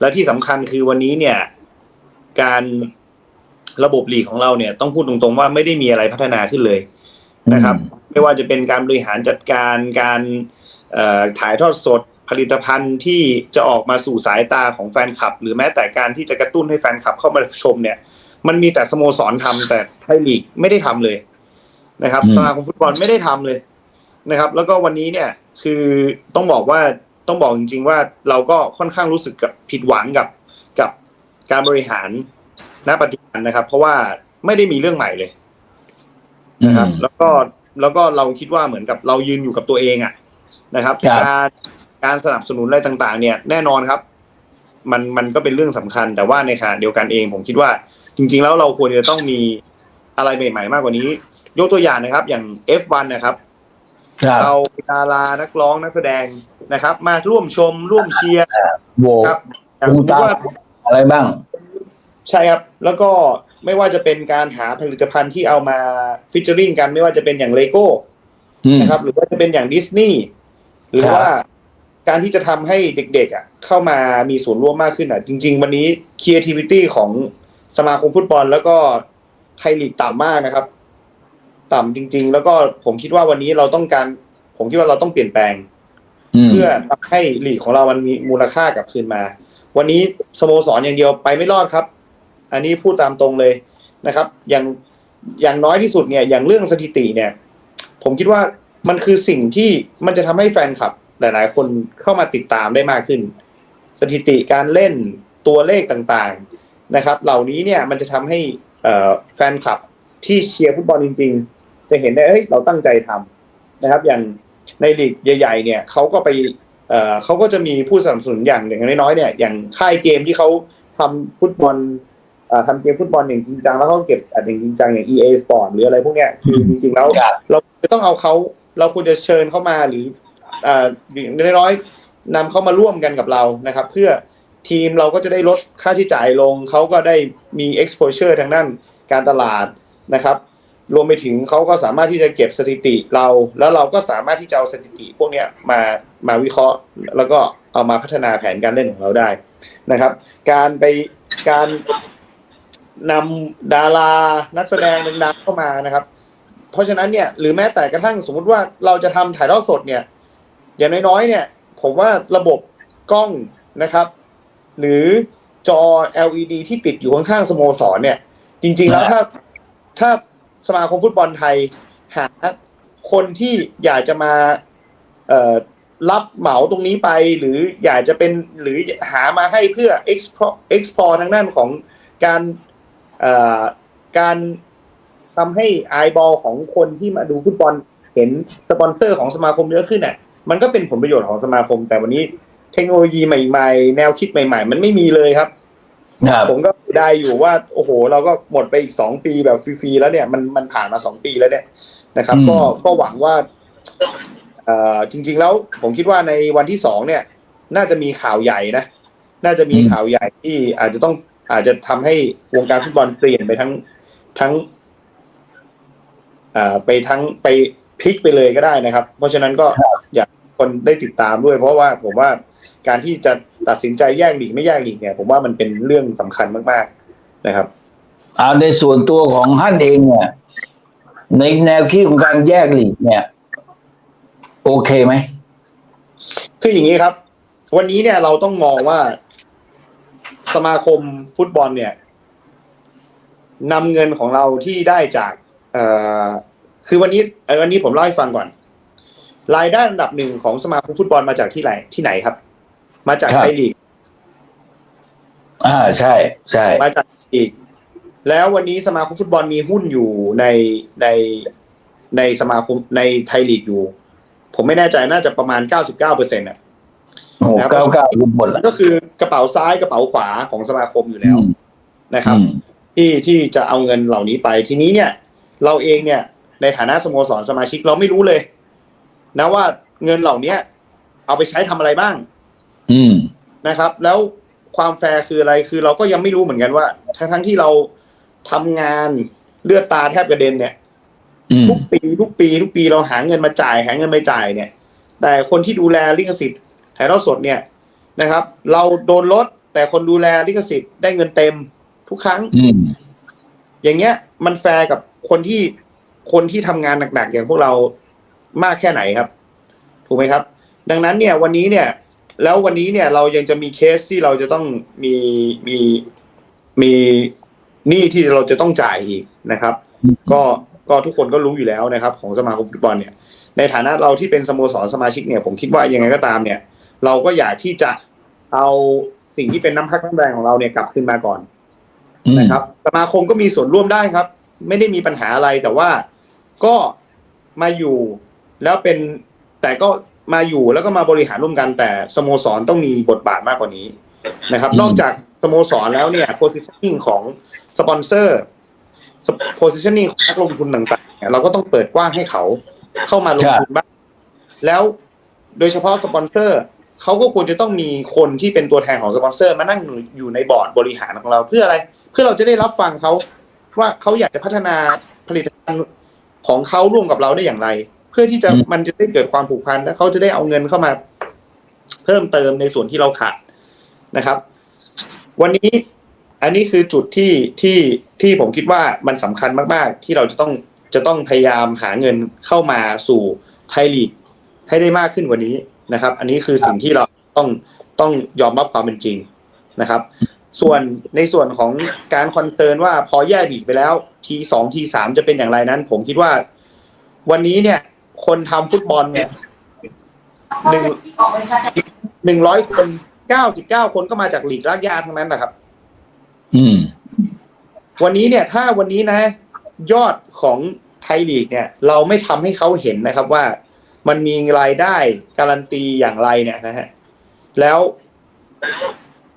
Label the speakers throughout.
Speaker 1: และที่สำคัญคือวันนี้เนี่ย การระบบลีกของเราเนี่ย ต้องพูดตรงๆว่าไม่ได้มีอะไรพัฒนาขึ้นเลยนะครับ ไม่ว่าจะเป็นการบริหารจัดการการเอ่อถ่ายทอดสดผลิตภัณฑ์ที่จะออกมาสู่สายตาของแฟนคลับ หรือแม้แต่การที่จะกระตุ้นให้แฟนคลับเข้ามาชมเนี่ย มันมีแต่สโมสรทำแต่ไทยลีกไม่ได้ทำเลยนะครับ
Speaker 2: อืม
Speaker 1: สมาคมฟุตบอลไม่ได้ทำเลยนะครับ แล้วก็วันนี้เนี่ยคือต้องบอกว่า ต้องบอกจริง ๆ ว่าเราก็ค่อนข้างรู้สึกกับผิดหวังกับกับการบริหารณปัจจุบันนะครับ เพราะว่าไม่ได้มีเรื่องใหม่เลยนะครับ
Speaker 2: อืม
Speaker 1: แล้วก็แล้วก็เราคิดว่าเหมือนกับเรายืนอยู่กับตัวเองอะนะครับ
Speaker 2: ครับ
Speaker 1: การการสนับสนุนอะไรต่าง ๆ เนี่ยแน่นอนครับ มันมันก็เป็นเรื่องสำคัญ แต่ว่าในขณะเดียวกันเอง ผมคิดว่า จริง ๆ แล้วเราควรจะต้องมีอะไรใหม่ๆมากกว่านี้ ยกตัวอย่างนะครับ อย่าง F1 นะครับ
Speaker 2: ครับ
Speaker 1: เราดารานักร้องนักแสดงนะครับ มาร่วมชมร่วมเชียร์
Speaker 2: โหว
Speaker 1: ครับอย่างส
Speaker 2: ดู
Speaker 1: มม
Speaker 2: ตา
Speaker 1: ติว่า
Speaker 2: อะไรบ้าง
Speaker 1: ใช่ครับ แล้วก็ไม่ว่าจะเป็นการหาผลิตภัณฑ์ที่เอามาฟิชเจอริงกันไม่ว่าจะเป็นอย่างเลโก้
Speaker 2: อืม
Speaker 1: นะครับ หรือว่าจะเป็นอย่างดิสนีย์หรือ
Speaker 2: ครับ
Speaker 1: ว่าการที่จะทำให้เด็กๆอะเข้ามามีส่วนร่วมมากขึ้นอะ จริง ๆ วันนี้ creativity ของสมาคมฟุตบอล แล้วก็ไทยลีกต่ำมากนะครับ ต่ำจริง ๆ แล้วก็ผมคิดว่าวันนี้เราต้องการ ผมคิดว่าเราต้องเปลี่ยนแปลง
Speaker 2: อืม
Speaker 1: เพื่อทำให้ลีกของเรามันมีมูลค่ากลับคืนมา วันนี้สโมสรอย่างเดียวไปไม่รอดครับ อันนี้พูดตามตรงเลยนะครับ อย่างอย่างน้อยที่สุดเนี่ย อย่างเรื่องสถิติเนี่ย ผมคิดว่ามันคือสิ่งที่มันจะทำให้แฟนคลับ หลาย ๆ คนเข้ามาติดตามได้มากขึ้น สถิติการเล่นตัวเลขต่างๆนะครับ เหล่านี้เนี่ยมันจะทำให้เอ่อแฟนคลับที่เชียร์ฟุตบอลจริง ๆ จะเห็นได้เอ้ยเราตั้งใจทำนะครับ อย่างในลีกใหญ่ๆเนี่ยเขาก็ไปเอ่อเขาก็จะมีผู้สนับสนุนอย่างอย่างน้อยๆเนี่ยอย่างค่ายเกมที่เขาทำฟุตบอลเอ่อทำเกมฟุตบอลอย่างจริงจังแล้วเขาเก็บอัดอย่างจริงจังอย่าง EA Sport หรืออะไรพวกเนี้ยคือจริงๆแล้ว
Speaker 2: ครับ
Speaker 1: เราจะต้องเอาเขาเราควรจะเชิญเข้ามาหรืออ่าอย่างน้อยๆนำเขามาร่วมกันกับเรานะครับ เพื่อทีมเราก็จะได้ลดค่าใช้จ่ายลง เขาก็ได้มี exposure ทางด้านการตลาดนะครับ รวมไปถึงเขาก็สามารถที่จะเก็บสถิติเรา แล้วเราก็สามารถที่จะเอาสถิติพวกนี้มามาวิเคราะห์ แล้วก็เอามาพัฒนาแผนการเล่นของเราได้นะครับ การไปการนำดารานักแสดงดังๆเข้ามานะครับ เพราะฉะนั้นเนี่ยหรือแม้แต่กระทั่งสมมุติว่าเราจะทำถ่ายทอดสดเนี่ย อย่างน้อยๆเนี่ย ผมว่าระบบกล้องนะครับ หรือจอ LED ที่ติดอยู่ข้างๆสโมสรเนี่ย จริง ๆ แล้วถ้าถ้า สมาคมฟุตบอลไทย หาคนที่อยากจะมาเอรับเหมาตรงนี้ไป หรืออยากจะเป็นหรือหามาให้เพื่อ export export ทางด้านของการเอ่อการทำให้ไอบอลของคนที่มาดูฟุตบอลเห็นสปอนเซอร์ของสมาคมเยอะขึ้นอะมันก็เป็นผลประโยชน์ของสมาคม แต่วันนี้เทคโนโลยีใหม่ ๆ แนวคิดใหม่ ๆ มันไม่มีเลย
Speaker 2: ครับ
Speaker 1: ผมก็ได้อยู่ว่า โอ้โห เราก็หมดไปอีกสองปีแบบฟรีๆแล้วเนี่ยมันมันผ่านมาสองปีแล้วเนี่ยนะครับ
Speaker 2: อืม
Speaker 1: ก็ก็หวังว่าเอ่อจริง ๆ แล้วผมคิดว่าในวันที่สองเนี่ย น่าจะมีข่าวใหญ่นะน่าจะมีข่าวใหญ่ที่อาจจะต้องอาจจะทำให้วงการฟุตบอลเปลี่ยนไปทั้งทั้งอ่าไปทั้งไปพลิกไปเลยก็ได้นะครับ เพราะฉะนั้นก็อยากให้คนได้ติดตามด้วย เพราะว่าผมว่าการที่จะ ตัดสินใจแยกหลีกไม่แยกหลีกเนี่ย ผมว่ามันเป็นเรื่องสำคัญมากๆนะครับ
Speaker 2: เอาในส่วนตัวของท่านเองเนี่ย ในแนวคิดของการแยกหลีกเนี่ย โอเคไหม
Speaker 1: คืออย่างนี้ครับ วันนี้เนี่ยเราต้องมองว่าสมาคมฟุตบอลเนี่ยนำเงินของเราที่ได้จากเอ่อคือวันนี้เอ่อวันนี้ผมเล่าให้ฟังก่อน รายได้อันดับหนึ่งของสมาคมฟุตบอลมาจากที่ไหนที่ไหนครับ มาจาก
Speaker 2: ครับ
Speaker 1: ไทยลีก
Speaker 2: อ่าใช่ใช่
Speaker 1: มาจากอีก แล้ววันนี้สมาคมฟุตบอลมีหุ้นอยู่ในในในสมาคมในไทยลีกอยู่ ผมไม่แน่ใจน่าจะประมาณเก้าสิบเก้าเปอร์เซ็นต์อะ
Speaker 2: โอ้โห
Speaker 1: ครับ
Speaker 2: เก้าเก้ารุมหมดละ
Speaker 1: ก็คือกระเป๋าซ้ายกระเป๋าขวาของสมาคมอยู่แล้ว
Speaker 2: อืม
Speaker 1: นะครับ
Speaker 2: อืม
Speaker 1: ที่ที่จะเอาเงินเหล่านี้ไปทีนี้เนี่ย เราเองเนี่ย ในฐานะสโมสรสมาชิกเราไม่รู้เลย นะว่าเงินเหล่านี้เอาไปใช้ทำอะไรบ้าง
Speaker 2: อืม
Speaker 1: นะครับ แล้วความแฟร์คืออะไรคือเราก็ยังไม่รู้เหมือนกันว่า ทั้งทั้งที่เราทำงานเลือดตาแทบกระเด็นเนี่ย
Speaker 2: อืม
Speaker 1: ทุกปีทุกปี ทุกปีเราหาเงินมาจ่ายหาเงินไปจ่ายเนี่ย แต่คนที่ดูแลลิขสิทธิ์ถ่ายทอดสดเนี่ยนะครับ เราโดนลดแต่คนดูแลลิขสิทธิ์ได้เงินเต็มทุกครั้ง
Speaker 2: อืม
Speaker 1: อย่างเงี้ย มันแฟร์กับคนที่คนที่ทำงานหนักๆอย่างพวกเรามากแค่ไหนครับ ถูกไหมครับ ดังนั้นเนี่ย วันนี้เนี่ย แล้ววันนี้เนี่ยเรายังจะมีเคสที่เราจะต้องมีมีมีหนี้ที่เราจะต้องจ่ายอีกนะครับ ก็ก็ทุกคนก็รู้อยู่แล้วนะครับ ของสมาคมฟุตบอลเนี่ย ในฐานะเราที่เป็นสโมสรสมาชิกเนี่ย ผมคิดว่ายังไงก็ตามเนี่ย เราก็อยากที่จะเอาสิ่งที่เป็นน้ำพักน้ำแรงของเราเนี่ยกลับขึ้นมาก่อน
Speaker 2: อืม
Speaker 1: นะครับสมาคมก็มีส่วนร่วมได้ครับ ไม่ได้มีปัญหาอะไรแต่ว่าก็มาอยู่แล้วเป็นแต่ก็ มาอยู่แล้วก็มาบริหารร่วมกันแต่สโมสรต้องมีบทบาทมากกว่านี้นะครับ
Speaker 2: อืม
Speaker 1: นอกจากสโมสรแล้วเนี่ย positioning ของสปอนเซอร์ positioning ของนักลงทุนต่างๆเนี่ยเราก็ต้องเปิดกว้างให้เขาเข้ามาลงทุนบ้างแล้วโดยเฉพาะสปอนเซอร์เขาก็ควรจะต้องมีคนที่เป็นตัวแทนของสปอนเซอร์ มานั่งอยู่ในบอร์ดบริหารของเรา เพื่ออะไร เพื่อเราจะได้รับฟังเขาว่าเขาอยากจะพัฒนาผลิตภัณฑ์ของเขาร่วมกับเราได้อย่างไร เพื่อที่จะ
Speaker 2: อืม
Speaker 1: มันจะได้เกิดความผูกพันและเขาจะได้เอาเงินเข้ามา เพิ่มเติมในส่วนที่เราขาดนะครับ วันนี้อันนี้คือจุดที่ที่ที่ผมคิดว่ามันสำคัญมาก ๆ ที่เราจะต้องจะต้องพยายามหาเงินเข้ามาสู่ไทยลีกให้ได้มากขึ้นกว่านี้นะครับ อันนี้คือสิ่งที่เราต้องต้องยอมรับความเป็นจริงนะครับ ส่วนในส่วนของการคอนเซิร์นว่าพอแยกลีกไปแล้วทีสองทีสามจะเป็นอย่างไรนั้น ผมคิดว่า วันนี้เนี่ย คนทำฟุตบอลเนี่ยหนึ่งหนึ่งร้อยคนเก้าสิบเก้าคนก็มาจากลีกรากหญ้าทั้งนั้นนะครับ
Speaker 2: อืม
Speaker 1: วันนี้เนี่ย ถ้าวันนี้นะ ยอดของไทยลีกเนี่ย เราไม่ทำให้เขาเห็นนะครับว่ามันมีรายได้การันตีอย่างไรเนี่ยนะฮะ แล้ว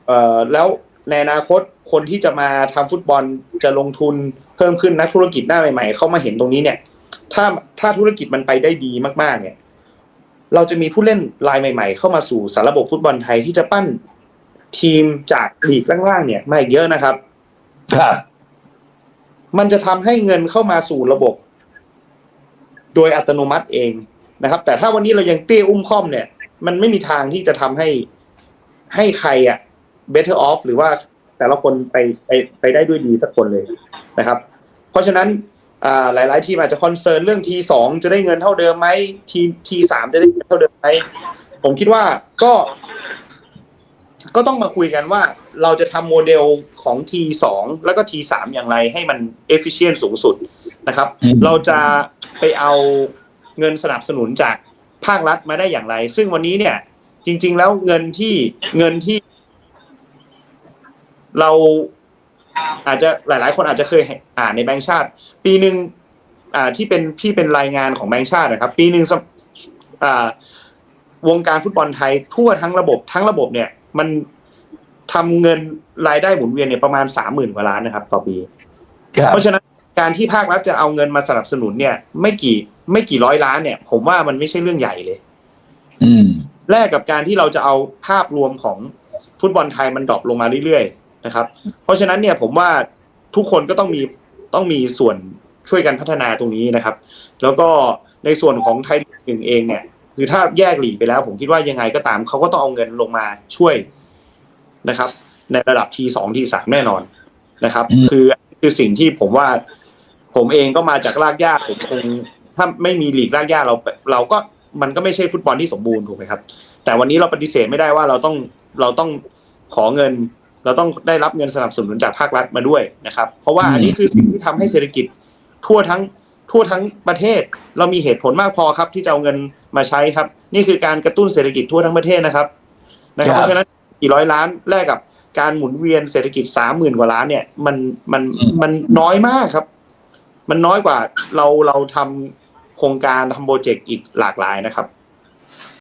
Speaker 1: เอ่อแล้วในอนาคตคนที่จะมาทำฟุตบอลจะลงทุนเพิ่มขึ้นนักธุรกิจหน้าใหม่ๆ เข้ามาเห็นตรงนี้เนี่ย ถ้าถ้าธุรกิจมันไปได้ดีมากๆ เนี่ย เราจะมีผู้เล่นรายใหม่ ๆ เข้ามาสู่สารระบบฟุตบอลไทยที่จะปั้นทีมจากลีกล่างๆเนี่ยมาอีกเยอะนะครับ
Speaker 2: ครับ
Speaker 1: มันจะทำให้เงินเข้ามาสู่ระบบ โดยอัตโนมัติเองนะครับ แต่ถ้าวันนี้เรายังเตี้ยอุ้มค่อมเนี่ย มันไม่มีทางที่จะทำให้ให้ใครอะ better off หรือว่าแต่ละคนไปไปไปได้ด้วยดีสักคนเลยนะครับ เพราะฉะนั้นอ่า หลาย ๆ ทีมอาจจะคอนเซิร์นเรื่องทีสองจะได้เงินเท่าเดิมไหมทีทีสามจะได้เงินเท่าเดิมไหมผมคิดว่าก็ ก็ต้องมาคุยกันว่าเราจะทำโมเดลของ T2 แล้วก็ T3 อย่างไรให้มัน efficient สูงสุดนะครับ
Speaker 2: อืม
Speaker 1: เราจะไปเอาเงินสนับสนุนจากภาครัฐมาได้อย่างไร ซึ่งวันนี้เนี่ย จริง ๆ แล้วเงินที่เงินที่เรา อาจจะหลาย ๆ คนอาจจะเคยอ่านในแบงก์ชาติ ปีหนึ่งอ่าที่เป็นที่เป็นรายงานของแบงก์ชาตินะครับ ปีหนึ่งสำอ่าวงการฟุตบอลไทยทั่วทั้งระบบทั้งระบบเนี่ย มันทำเงินรายได้หมุนเวียนเนี่ยประมาณสามหมื่นกว่าล้านนะครับ ต่อปี
Speaker 2: ครับ
Speaker 1: เพราะฉะนั้นการที่ภาครัฐจะเอาเงินมาสนับสนุนเนี่ย ไม่กี่ไม่กี่ร้อยล้านเนี่ย ผมว่ามันไม่ใช่เรื่องใหญ่เลย
Speaker 2: อืม
Speaker 1: แลกกับการที่เราจะเอาภาพรวมของฟุตบอลไทยมันดรอปลงมาเรื่อยๆ นะครับ เพราะฉะนั้นเนี่ยผมว่าทุกคนก็ต้องมีต้องมีส่วนช่วยกันพัฒนาตรงนี้นะครับ แล้วก็ในส่วนของไทยลีกหนึ่งเองเนี่ยคือถ้าแยกหลีกไปแล้ว ผมคิดว่ายังไงก็ตามเขาก็ต้องเอาเงินลงมาช่วยนะครับ ในระดับทีสองทีสามแน่นอนนะครับ
Speaker 2: อืม
Speaker 1: คือคือสิ่งที่ผมว่า ผมเองก็มาจากรากหญ้าผมคงถ้าไม่มีหลีกรากหญ้าเรา เราก็มันก็ไม่ใช่ฟุตบอลที่สมบูรณ์ถูกไหมครับ แต่วันนี้เราปฏิเสธไม่ได้ว่าเราต้องเราต้องขอเงิน เราต้องได้รับเงินสนับสนุนจากภาครัฐมาด้วยนะครับ เพราะว่าอันนี้คือสิ่งที่ทำให้เศรษฐกิจทั่วทั้งทั่วทั้งประเทศ เรามีเหตุผลมากพอครับ ที่จะเอาเงินมาใช้ครับ นี่คือการกระตุ้นเศรษฐกิจทั่วทั้งประเทศนะครับนะครับ
Speaker 2: ครับ
Speaker 1: เพราะฉะนั้นกี่ร้อยล้านแลกกับการหมุนเวียนเศรษฐกิจสามหมื่นกว่าล้านเนี่ยมันมันมันน้อยมากครับ มันน้อยกว่าเราเราทำโครงการทำโปรเจกต์อีกหลากหลายนะครับ